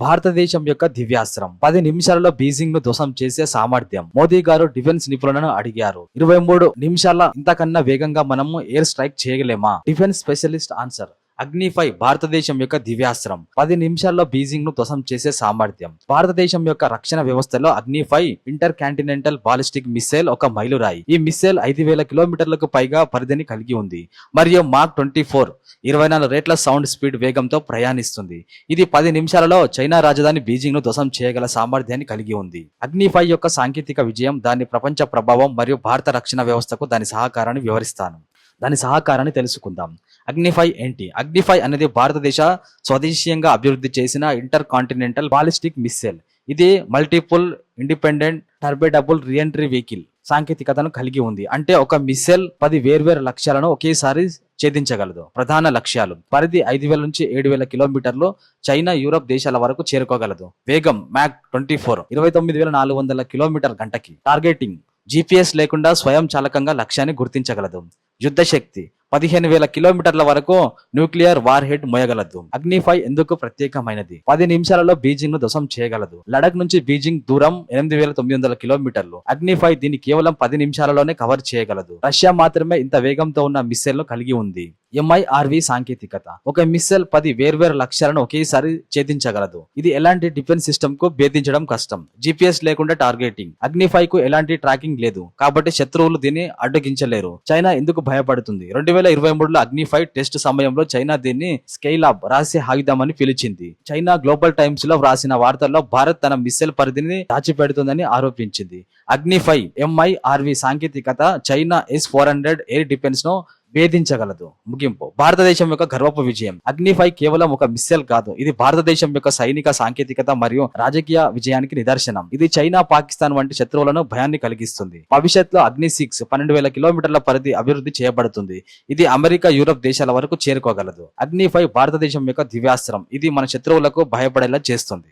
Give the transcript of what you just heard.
భారతదేశం యొక్క దివ్యాస్త్రం. పది నిమిషాలలో బీజింగ్ను ధ్వసం చేసే సామర్థ్యం. మోదీ గారు డిఫెన్స్ నిపుణులను అడిగారు. ఇరవై మూడు నిమిషాల ఇంతకన్నా వేగంగా మనము ఎయిర్ స్ట్రైక్ చేయగలేమా డిఫెన్స్ స్పెషలిస్ట్ ఆన్సర్. అగ్నిఫై భారతదేశం యొక్క దివ్యాస్త్రం. పది నిమిషాల్లో బీజింగ్ను ధ్వసం చేసే సామర్థ్యం. భారతదేశం యొక్క రక్షణ వ్యవస్థలో Agni five intercontinental ballistic missile ఒక మైలురాయి. ఈ మిస్సైల్ ఐదు వేల కిలోమీటర్లకు పైగా పరిధిని కలిగి ఉంది. మరియు మార్క్ ట్వంటీ ఫోర్ ఇరవై నాలుగు రేట్ల సౌండ్ స్పీడ్ వేగంతో ప్రయాణిస్తుంది. ఇది పది నిమిషాలలో చైనా రాజధాని బీజింగ్ను ధ్వసం చేయగల సామర్థ్యాన్ని కలిగి ఉంది. అగ్నిఫై యొక్క సాంకేతిక విజయం దాని ప్రపంచ ప్రభావం మరియు భారత రక్షణ వ్యవస్థకు దాని సహకారాన్ని వివరిస్తాను. దాని సహకారాన్ని తెలుసుకుందాం. అగ్నిఫై ఏంటి? అగ్నిఫై అనేది భారతదేశ స్వదేశీయంగా అభివృద్ధి చేసిన ఇంటర్ కాంటినెంటల్ బాలిస్టిక్ మిస్సైల్. ఇది multiple independent targetable reentry vehicle సాంకేతికతను కలిగి ఉంది. అంటే ఒక మిస్సైల్ పది వేర్వేరు లక్ష్యాలను ఒకేసారి ఛేదించగలదు. ప్రధాన లక్ష్యాలు. పరిధి ఐదు వేల నుంచి ఏడు వేల కిలోమీటర్లు చైనా యూరప్ దేశాల వరకు చేరుకోగలదు. వేగం మ్యాక్ ట్వంటీ ఫోర్. ఇరవై తొమ్మిది వేల నాలుగు వందల కిలోమీటర్ గంటకి. టార్గెటింగ్. జీపీఎస్ లేకుండా స్వయం చాలకంగా లక్ష్యాన్ని గుర్తించగలదు. యుద్ధశక్తి పదిహేను వేల కిలోమీటర్ల వరకు న్యూక్లియర్ వార్ హెడ్ మోయగలదు. అగ్నిఫై ఎందుకు ప్రత్యేకమైనది? పది నిమిషాలలో బీజింగ్ను ధ్వంసం చేయగలదు. లడక్ నుంచి బీజింగ్ దూరం ఎనిమిది వేల తొమ్మిది వందల కిలోమీటర్లు. అగ్నిఫై దీన్ని కేవలం పది నిమిషాలలోనే కవర్ చేయగలదు. రష్యా మాత్రమే ఇంత వేగంతో ఉన్న మిస్సైల్ను కలిగి ఉంది. ఎంఐఆర్వి సాంకేతికత. ఒక మిస్సైల్ పది వేర్వేరు లక్ష్యాలను ఒకేసారి ఛేదించగలదు. ఇది ఎలాంటి డిఫెన్స్ సిస్టమ్కు భేదించడం కష్టం? జిపిఎస్ లేకుండా టార్గెటింగ్. అగ్నిఫై కు ఎలాంటి ట్రాకింగ్ లేదు. కాబట్టి శత్రువులు దీన్ని అడ్డగించలేరు. చైనా ఎందుకు భయపడుతుంది? రెండు వేల ఇరవై మూడులో అగ్నిఫై టెస్ట్ సమయంలో చైనా దీన్ని స్కైలాబ్ అప్ రహస్య ఆయుధమని పిలిచింది. చైనా గ్లోబల్ టైమ్స్లో వ్రాసిన వార్తల్లో భారత్ తన మిస్సైల్ పరిధిని దాచిపెడుతుందని ఆరోపించింది. అగ్నిఫై ఎంఐఆర్వి సాంకేతికత China S four hundred air డిఫెన్స్ను భేదించగలదు ముగింపు. భారతదేశం యొక్క గర్వపు విజయం. అగ్నిఫై కేవలం ఒక మిస్సైల్ కాదు. ఇది భారతదేశం యొక్క సైనిక సాంకేతికత మరియు రాజకీయ విజయానికి నిదర్శనం. ఇది చైనా పాకిస్తాన్ వంటి శత్రువులను భయాన్ని కలిగిస్తుంది. భవిష్యత్తులో అగ్ని సిక్స్ పన్నెండు వేల కిలోమీటర్ల పరిధి అభివృద్ధి చేయబడుతుంది. ఇది అమెరికా యూరప్ దేశాల వరకు చేరుకోగలదు. అగ్నిఫై భారతదేశం యొక్క దివ్యాస్త్రం. ఇది మన శత్రువులకు భయపడేలా చేస్తుంది.